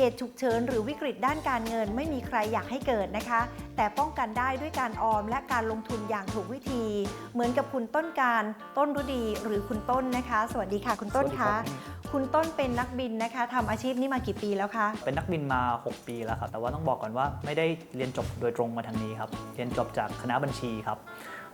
เหตุฉุกเฉินหรือวิกฤตด้านการเงินไม่มีใครอยากให้เกิดนะคะ แต่ป้องกันได้ด้วยการออมและการลงทุนอย่างถูกวิธี เหมือนกับคุณต้นการต้นรุดีหรือคุณต้นนะคะ สวัสดีค่ะคุณต้นสวัสดีคะรับคุณต้นเป็นนักบินนะคะทำอาชีพนี้มากี่ปีแล้วคะ เป็นนักบินมา 6 ปีแล้วครับ แต่ว่าต้องบอกก่อนว่าไม่ได้เรียนจบโดยตรงมาทางนี้ครับ เรียนจบจากคณะบัญชีครับ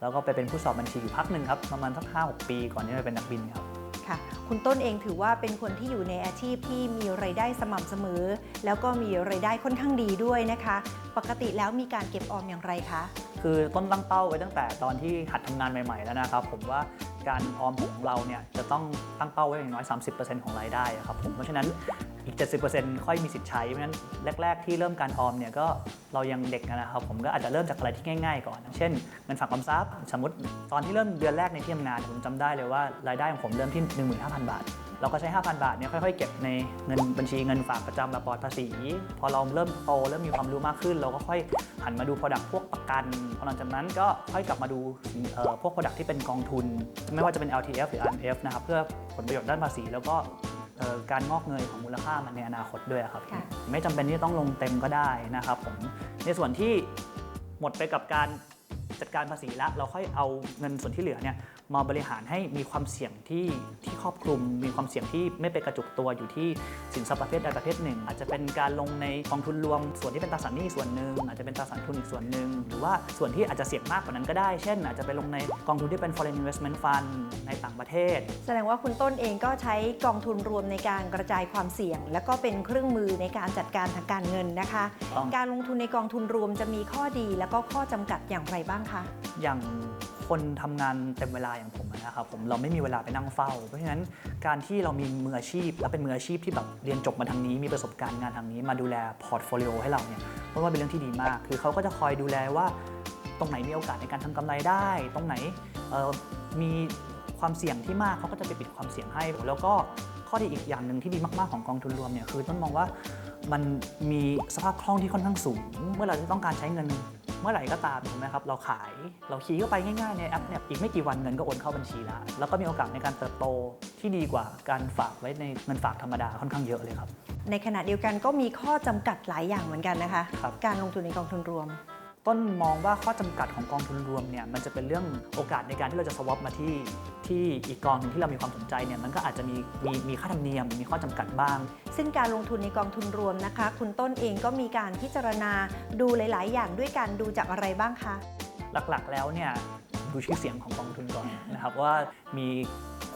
แล้วก็ไปเป็นผู้สอบบัญชีอยู่พักหนึ่งครับ ประมาณสัก5 6ปีก่อนที่จะเป็นนักบินครับ ค่ะ คุณต้นเองถือว่าเป็นคนที่อยู่ในอาชีพที่มีไรายได้สม่ำเสมอ แล้วก็มีไรายได้ค่อนข้างดีด้วยนะคะ ปกติแล้วมีการเก็บออมอย่างไรคะ คือต้นตั้งเป้าไว้ตั้งแต่ตอนที่หัดทำงานใหม่ ๆ แล้วนะครับ ผมว่าการออมของเราเนี่ยจะต้องตั้งเป้าไว้อย่างน้อย 30%ของรายได้อะครับผมเพราะฉะนั้น อีก 70%ค่อยมีสิทธิ์ใช้ เพราะฉะนั้นแรก ๆ ที่เริ่มการออมเนี่ยก็เรายังเด็กนะครับ ผมก็อาจจะเริ่มจากอะไรที่ง่ายๆก่อน เช่นเงินฝากออมทรัพย์ สมมติตอนที่เริ่มเดือนแรกในที่ทำงานผมจำได้เลยว่ารายได้ของผมเริ่มที่ 15,000 บาท เราก็ใช้ 5,000 บาทเนี่ยค่อยๆ เก็บในเงินบัญชีเงินฝากประจำแบบปลอดภาษี พอเราเริ่มโตเริ่มมีความรู้มากขึ้น เราก็ค่อยหันมาดู Product พวกประกันพอหลังจากนั้นก็ค่อยกลับมาดูพวก Product ที่เป็นกองทุน ไม่ว่าจะเป็น LTF หรือ RMF นะครับเพื่อผลประโยชน์ด้านภาษีแล้วก็ การงอกเงยของมูลค่ามันในอนาคตด้วยครับ ค่ะ ไม่จำเป็นที่จะต้องลงเต็มก็ได้นะครับผมในส่วนที่หมดไปกับการจัดการภาษีแล้วเราค่อยเอาเงินส่วนที่เหลือเนี่ย มาบริหารให้มีความเสี่ยงที่ที่ครอบคลุม มีความเสี่ยงที่ไม่ไปกระจุกตัวอยู่ที่สินทรัพย์ประเภทใดประเภทหนึ่ง อาจจะเป็นการลงในกองทุนรวม ส่วนที่เป็นตราสารหนี้ส่วนหนึ่งอาจจะเป็นตราสารทุนอีกส่วนหนึ่งหรือว่าส่วนที่อาจจะเสี่ยงมากกว่านั้นก็ได้ เช่น อาจจะไปลงในกองทุนที่เป็น foreign investment fund ในต่างประเทศ แสดงว่าคุณต้นเองก็ใช้กองทุนรวมในการกระจายความเสี่ยง และก็เป็นเครื่องมือในการจัดการทางการเงินนะคะต้องการลงทุนในกองทุนรวมจะมีข้อดีและก็ข้อจำกัดอย่างไรบ้างคะ อย่าง คนทำงานเต็มเวลาอย่างผมนะครับผมเราไม่มีเวลาไปนั่งเฝ้า เพราะฉะนั้นการที่เรามีมืออาชีพ และเป็นมืออาชีพที่แบบเรียนจบมาทางนี้มีประสบการณ์งานทางนี้มาดูแลพอร์ตโฟลิโอให้เราเนี่ยเพราะว่าเป็นเรื่องที่ดีมาก คือเขาก็จะคอยดูแลว่า ตรงไหนมีโอกาสในการทำกำไรได้ ตรงไหนมีความเสี่ยงที่มากเขาก็จะไปปิดความเสี่ยงให้ แล้วก็ข้อดีอีกอย่างหนึ่งที่ดีมาก ๆ ของกองทุนรวมเนี่ยคือต้นมองว่ามันมีสภาพคล่องที่ค่อนข้างสูง เมื่อเราจะต้องการใช้เงิน เมื่อไหร่ก็ตามถูกไหมครับเราขาย เราคีย์เข้าไปง่ายๆในแอปเนี่ยอีกไม่กี่วันเงินก็โอนเข้าบัญชีแล้ว แล้วก็มีโอกาสในการเติบโตที่ดีกว่าการฝากไว้ในเงินฝากธรรมดาค่อนข้างเยอะเลยครับ ในขณะเดียวกันก็มีข้อจำกัดหลายอย่างเหมือนกันนะคะ ครับ การลงทุนในกองทุนรวม ต้นมองว่าข้อจำกัดของกองทุนรวมเนี่ยมันจะเป็นเรื่องโอกาสในการที่เราจะสวอปมาที่ที่อีกกองหนึงที่เรามีความสนใจเนี่ยมันก็อาจจะมีมีมีค่าธรรมเนียมมีข้อจำกัดบ้าง ซึ่งการลงทุนในกองทุนรวมนะคะ คุณต้นเองก็มีการพิจารณาดูหลาย ๆ อย่างด้วยกันดูจากอะไรบ้างคะหลักๆแล้วเนี่ยดูชื่อเสียงของกองทุนก่อนนะครับว่ามี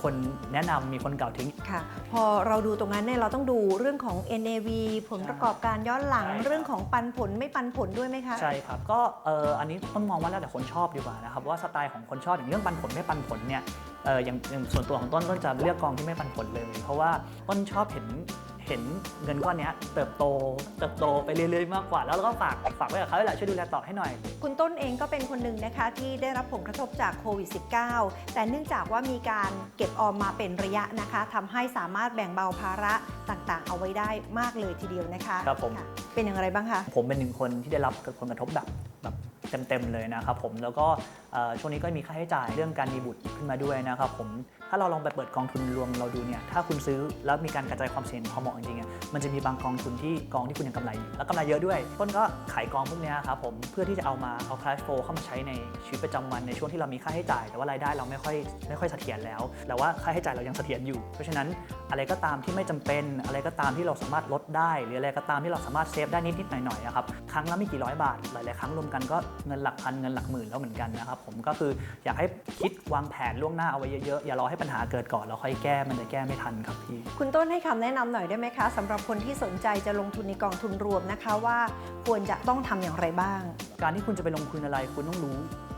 คนแนะนำมีคนกล่าวถึงค่ะพอเราดูตรงนั้นเนี่ยเราต้องดูเรื่องของ NAV ผลประกอบการย้อนหลัง ใช่ครับเรื่องของปันผลไม่ปันผลด้วยไหมคะ ใช่ครับ ก็เอออันนี้ต้องมองว่าแล้วแต่คนชอบดีกว่านะครับว่าสไตล์ของคนชอบอย่างเรื่องปันผลไม่ปันผลเนี่ยเอออย่างอย่างส่วนตัวของต้นต้นจะเลือกกองที่ไม่ปันผลเลย เพราะว่าต้นชอบเห็น เห็นเงินก้อนเนี้ยเติบโตเติบโตไปเรื่อยๆมากกว่า แล้วเราก็ฝากฝากไว้กับเขาแหละช่วยดูแลต่อให้หน่อยคุณคุณต้นเองก็เป็นคนหนึ่งนะคะที่ได้รับผลกระทบจากโควิด -19 แต่เนื่องจากว่ามีการเก็บออมมาเป็นระยะนะคะทำให้สามารถแบ่งเบาภาระต่างๆ เอาไว้ได้มากเลยทีเดียวนะคะครับผมะเป็นอย่างไรบ้างคะ ผมเป็นหนึ่งคนที่ได้รับผลกระทบแบบแบบเต็มๆเลยนะครับผมแล้วก็เอ่อช่วงนี้ก็มีค่าใช้จ่ายเรื่องการมีบุตรขึ้นมาด้วยนะครับผม ถ้าเราลองไปเปิดกองทุนรวมเราดูเนี่ยถ้าคุณซื้อแล้วมีการกระจายความเสี่ยงพอเหมาะจริงๆมันจะมีบางกองทุนที่กองที่คุณยังกำไรอยู่แล้วกำไรเยอะด้วยต้นก็ขายกองพวกนี้ครับผมเพื่อที่จะเอามาเอา cash flow เข้ามาใช้ในชีวิตประจำวันในช่วงที่เรามีค่าใช้จ่าย แต่ว่ารายได้เราไม่ค่อยไม่ค่อยเสถียรแล้วแต่ว่าค่าใช้จ่ายเรายังเสถียรอยู่ เพราะฉะนั้นอะไรก็ตามที่ไม่จำเป็น อะไรก็ตามที่เราสามารถลดได้ หรืออะไรก็ตามที่เราสามารถเซฟได้นิดๆหน่อยๆนะครับครั้งละไม่กี่ร้อยบาทหลายๆครั้งรวมกันก็เงินหลักพันเงินหลักหมื่นแล้วเหมือนกันนะครับผมก็คืออยากให้คิดวางแผนล่วงหน้าเอาไว้เยอะๆอย่ารอให้ปัญหาเกิดก่อนแล้วค่อยแก้มันจะแก้ไม่ทันครับพี่ คุณต้นให้คำแนะนำหน่อยได้ไหมคะสำหรับคนที่สนใจจะลงทุนในกองทุนรวมนะคะว่าควรจะต้องทำอย่างไรบ้าง การที่คุณจะไปลงทุนอะไรคุณต้องรู้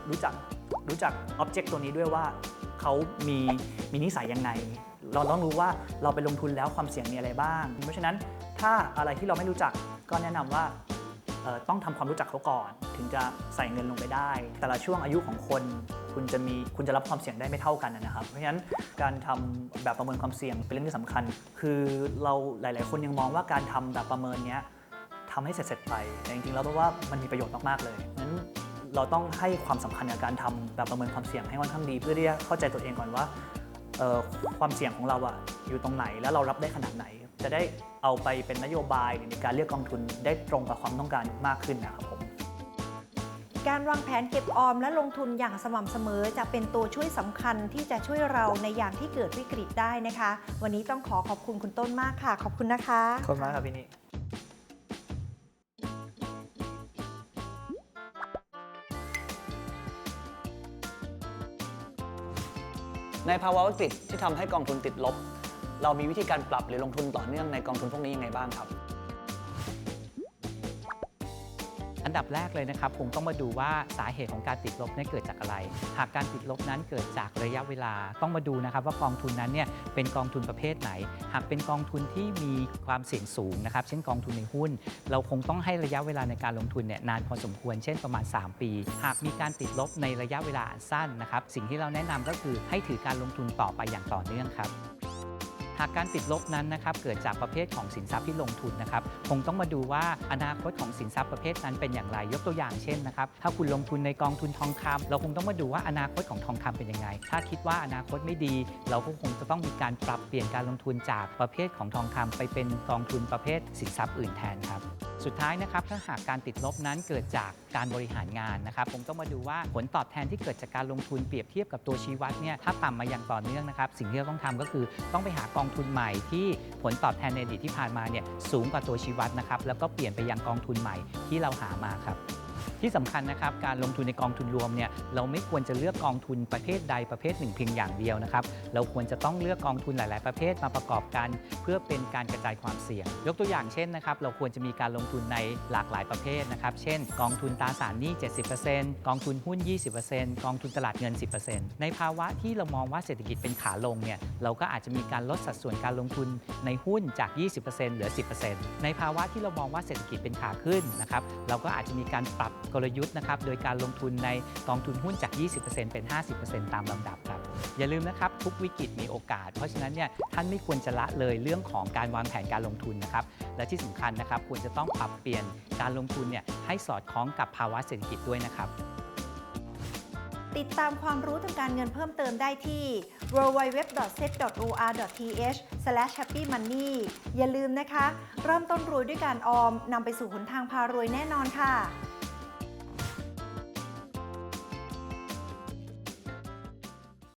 รู้จักรู้จักอ็อบเจกต์ตัวนี้ด้วยว่าเขามีมีนิสัยยังไง เราต้องรู้ว่าเราไปลงทุนแล้วความเสี่ยงมีอะไรบ้าง เพราะฉะนั้นถ้าอะไรที่เราไม่รู้จักก็แนะนำว่าเอ่อ ต้องทำความรู้จักเขาก่อน ถึงจะใส่เงินลงไปได้ แต่ละช่วงอายุของคนคุณจะมีคุณจะรับความเสี่ยงได้ไม่เท่ากันนะครับ เพราะฉะนั้นการทำแบบประเมินความเสี่ยงเป็นเรื่องที่สำคัญ คือเราหลาย ๆ คนยังมองว่าการทำแบบประเมินเนี้ยทำให้เสร็จๆไปแต่จริงๆแล้วว่ามันมีประโยชน์มากๆเลยนั้นเราต้องให้ความสำคัญกับการทำแบบประเมินความเสี่ยงให้ค่อนข้างดี เพื่อที่จะเข้าใจตัวเองก่อนว่าความเสี่ยงของเราอะอยู่ตรงไหนแล้วเรารับได้ขนาดไหน จะได้เอาไปเป็นนโยบายหรือมีการเลือกกองทุนได้ตรงกับความต้องการมากขึ้นนะครับผมการวางแผนเก็บออมและลงทุนอย่างสม่ำเสมอจะเป็นตัวช่วยสำคัญที่จะช่วยเราในยามที่เกิดวิกฤตได้นะคะ วันนี้ต้องขอขอบคุณคุณต้นมากค่ะ ขอบคุณนะคะขอบคุณมากครับพี่นี่ในภาวะวิกฤตที่ทำให้กองทุนติดลบ เรามีวิธีการปรับหรือลงทุนต่อเนื่องในกองทุนพวกนี้ยังไงบ้างครับ อันดับแรกเลยนะครับคงต้องมาดูว่าสาเหตุของการติดลบนั้นเกิดจากอะไร หากการติดลบนั้นเกิดจากระยะเวลาต้องมาดูนะครับ ว่ากองทุนนั้นเนี่ยเป็นกองทุนประเภทไหน หากเป็นกองทุนที่มีความเสี่ยงสูงนะครับเช่นกองทุนในหุ้น เราคงต้องให้ระยะเวลาในการลงทุนเนี่ยนานพอสมควรเช่นประมาณ 3 ปี หากมีการติดลบในระยะเวลาอันสั้นนะครับสิ่งที่เราแนะนำก็คือให้ถือการลงทุนต่อไปอย่างต่อเนื่องครับากการติดลบนั้นนะครับเกิดจากประเภทของสินทรัพย์ที่ลงทุนนะครับคงต้องมาดูว่าอนาคตของสินทรัพย์ประเภทนั้นเป็นอย่างไรยกตัวอย่างเช่นนะครับถ้าคุณลงทุนในกองทุนทองคำเราคงต้องมาดูว่าอนาคตของทองคำเป็นยังไง ถ้าคิดว่าอนาคตไม่ดี เราก็คงจะต้องมีการปรับเปลี่ยนการลงทุนจากประเภทของทองคำไปเป็นกองทุนประเภทสินทรัพย์อื่นแทนครับ สุดท้ายนะครับถ้าหากการติดลบนั้นเกิดจากการบริหารงานนะครับผมต้องมาดูว่าผลตอบแทนที่เกิดจากการลงทุนเปรียบเทียบกับตัวชี้วัดเนี่ยถ้าต่ำมาอย่างต่อเนื่องนะครับสิ่งที่เราต้องทำก็คือต้องไปหากองทุนใหม่ที่ผลตอบแทนในอดีตที่ผ่านมาเนี่ยสูงกว่าตัวชี้วัดนะครับแล้วก็เปลี่ยนไปยังกองทุนใหม่ที่เราหามาครับ ที่สำคัญนะครับ การลงทุนในกองทุนรวมเนี่ยเราไม่ควรจะเลือกกองทุนประเภทใดประเภทหนึ่งเพียงอย่างเดียวนะครับ เราควรจะต้องเลือกกองทุนหลาย ๆ ประเภทมาประกอบกัน เพื่อเป็นการกระจายความเสี่ยง ยกตัวอย่างเช่นนะครับ เราควรจะมีการลงทุนในหลากหลายประเภทนะครับ เช่น กองทุนตราสารหนี้ 70%กองทุนหุ้น 20%กองทุนตลาดเงิน 10%ในภาวะที่เรามองว่าเศรษฐกิจเป็นขาลงเนี่ยเราก็อาจจะมีการลดสัดส่วนการลงทุนในหุ้นจาก 20%เหลือ 10%ในภาวะที่เรามองว่าเศรษฐกิจเป็นขาขึ้นนะครับเราก็อาจจะมีการปรับกลยุทธ์นะครับโดยการลงทุนในกองทุนหุ้นจาก 20%เป็น 50%ตามลำดับครับ อย่าลืมนะครับทุกวิกฤตมีโอกาส เพราะฉะนั้นเนี่ยท่านไม่ควรจะละเลยเรื่องของการวางแผนการลงทุนนะครับ และที่สำคัญนะครับควรจะต้องปรับเปลี่ยนการลงทุนเนี่ยให้สอดคล้องกับภาวะเศรษฐกิจด้วยนะครับ ติดตามความรู้ทางการเงินเพิ่มเติมได้ที่ www.set.or.th/happymoney อย่าลืมนะคะ เริ่มต้นรวยด้วยการออมนำไปสู่หนทางพารวยแน่นอนค่ะ